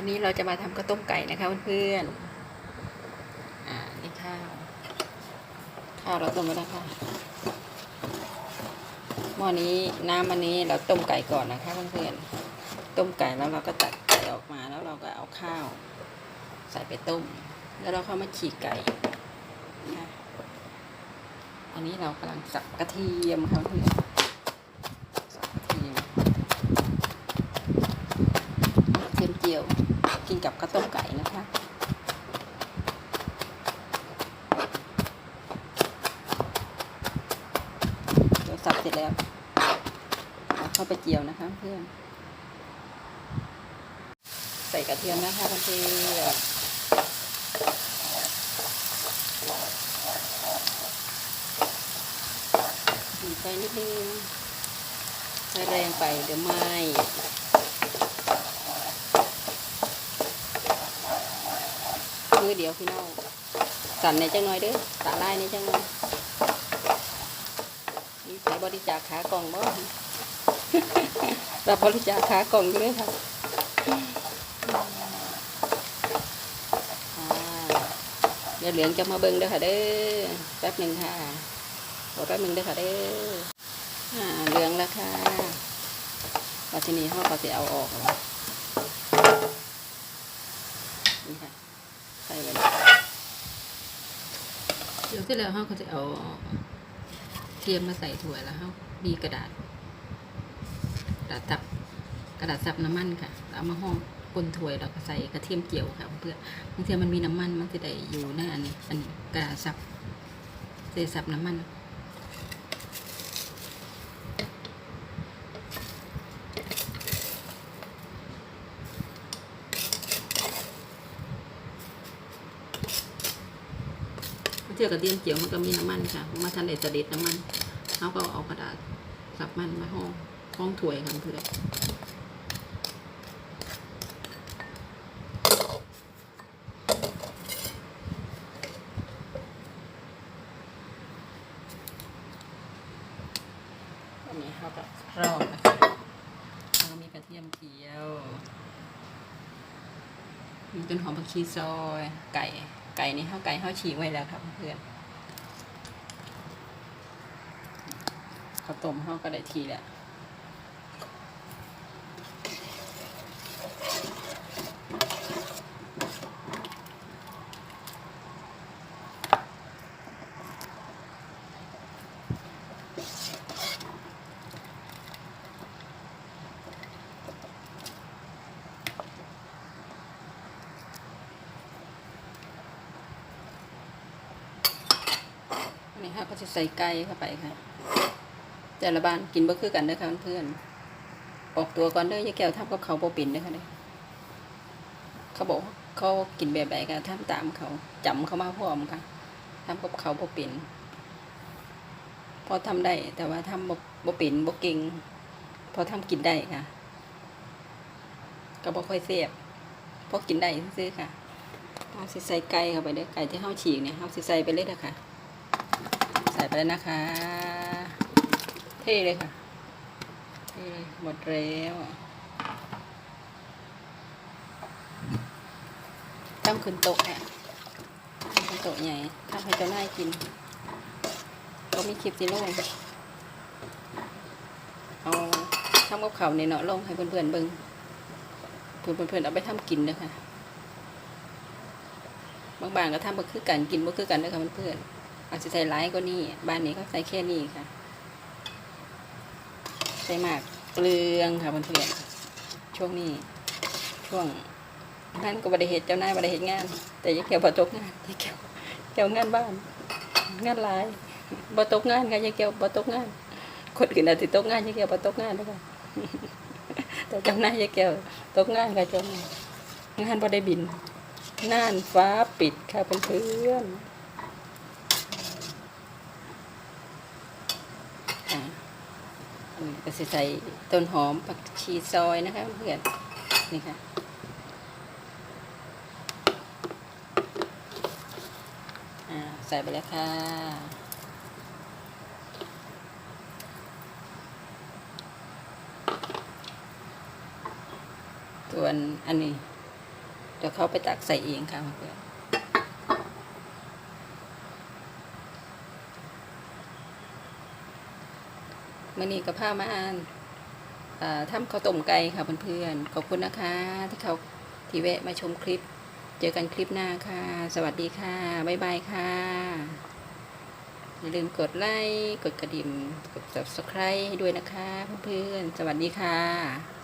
วันนี้เราจะมาทำข้าวต้มไก่นะคะเพื่อนๆอ่านี่ข้าวข้าวเราต้มไว้แล้วค่ะหม้อนี้น้ำอันนี้เราต้มไก่ก่อนนะคะเพื่อนๆต้มไก่แล้วเราก็ตัดไก่ออกมาแล้วเราก็เอาข้าว ใส่ไปต้ม แล้วเราเข้ามาฉีกไก่นะอันนี้เรากำลังสับกระเทียมค่ะเพื่อนสับกระเทียม เทียมเจียว กับข้าวต้มไก่นะคะ เดี๋ยวสับเสร็จแล้วเอาเข้าไปเจียวนะคะเพื่อน ใส่กระเทียมนะคะเพื่อนดีไปนิดนึงใช้แรงไปเดี๋ยวไหม้ มือ เดียวพี่น้องสั่นในจังหน่อยเด้อตาลายในจังหน่อยมีใส่บริจาคขากล่องบ่รับบริจาคขากล่องอยู่เลยค่ะอาเดี๋ยวเหลืองจะมาเบิ่งเด้อค่ะเด้อแป๊บหนึ่งค่ะรอแป๊บหนึ่งเด้อค่ะเด้ออ่าเหลืองแล้วค่ะปัจจุบันเขาก็จะเอาออกนี่ค่ะ ใส่ไปเลยเดี๋ยวที่แล้วเขาก็จะเอาเทียมมาใส่ถั่วแล้วเขาบีกระดาษกระดาษซับกระดาษซับน้ำมันค่ะเอามาห้องกลนถั่วยแล้วก็ใส่กระเทียมเจียวค่ะเพื่อบางทีมันมีน้ำมันมันจะได้อยู่ในอันนี้อันนี้กระดาษซับเศษซับน้ำมัน เทียบกับเทียมเจียวมันก็มีน้ำมันค่ะมาทันเดสเด็ดน้ำมันเขาก็เอากระดาษสับมันมาห้องห้องถ้วยค่ะเพื่อนอันนี้เขาก็รอบนะคะแล้วก็มีกระเทียมเจียว มีต้นหอมผักชีซอย ไก่ ไก่นี่ข้าวไก่ข้าวฉีกไว้แล้วครับเพื่อนข้าวต้มข้าวก็ได้ทีแล้ว นี่ค่ะก็จะใส่ไก่เข้าไปค่ะ แต่ละบ้านกินบ่คือกันเด้อค่ะเพื่อนออกตัวก่อนเด้อยายแก้วทำกับเขาวบ่เป็นเด้อค่ะเด้อเขาบอกเขากินแบบใดก็ทำตามเขาจำเขามาพร้อมค่ะทำกับเขาวบ่เป็นพอทำได้ แต่ว่าทำบ่บ่เป็นบ่เก่งพอทำกินได้ค่ะก็บ่ค่อยเสียบพอกินได้ซื้อค่ะเอาสิใส่ไก่เข้าไปเด้อไก่ที่เฮาฉีกเนี่ยเฮาสิใส่ไปเลยเด้อค่ะ ส่ไปแล้วนะคะ เท่เลยค่ะเท่หมดแล้วทำขึ้นโต๊ะค่ะทำขึ้นโต๊ะใหญ่ทำให้เจ้านายกินก็มีคลิปสิลงเอาทำกับเขาเนี่ยเนาะลงให้เพื่อนๆเบิ่งเพื่อนๆเอาไปทำกินเด้อค่ะบางบานก็ทำบ่คือกันกินบ่คือกันเด้อค่ะเพื่อนๆ อาจจะใส่ร้ายก็นี่บ้านนี้ก็ใส่แค่นี้ค่ะ ใส่มากเปลืองค่ะเพื่อนๆช่วงนี้ ช่วงนั่นก็บริเหตุเจ้านายบริเหตุงาน แต่ยังเกี่ยวบ่ตกงานยังเกี่ยวเกี่ยวงานบ้าน งานหลายบ่ตกงานค่ะยังเกี่ยวบ่ตกงานคนอื่นอาจจะตกงานยังเกี่ยวบ่ตกงานนะคะแต่เจ้านายยังเกี่ยวตกงานค่ะเจ้านางานบ่ได้บินน่านฟ้าปิดค่ะเพื่อนๆ ค่ะอันนี้ก็จะใส่ต้นหอมผักชีซอยนะคะเพื่อนนี่ค่ะใส่ไปแล้วค่ะส่วนอันนี้เดี๋ยวเขาไปตักใส่เองค่ะเพื่อน มื่อนี้กับผ้ามาอ่านอ่าทำข้าวต้มไก่ค่ะเพื่อนๆ ขอบคุณนะคะ ที่เขาที่แวะมาชมคลิป เจอกันคลิปหน้าค่ะ สวัสดีค่ะ บ๊ายบายค่ะ อย่าลืมกดไลค์ กดกระดิ่ง กด subscribe ให้ด้วยนะคะ เพื่อนๆ สวัสดีค่ะ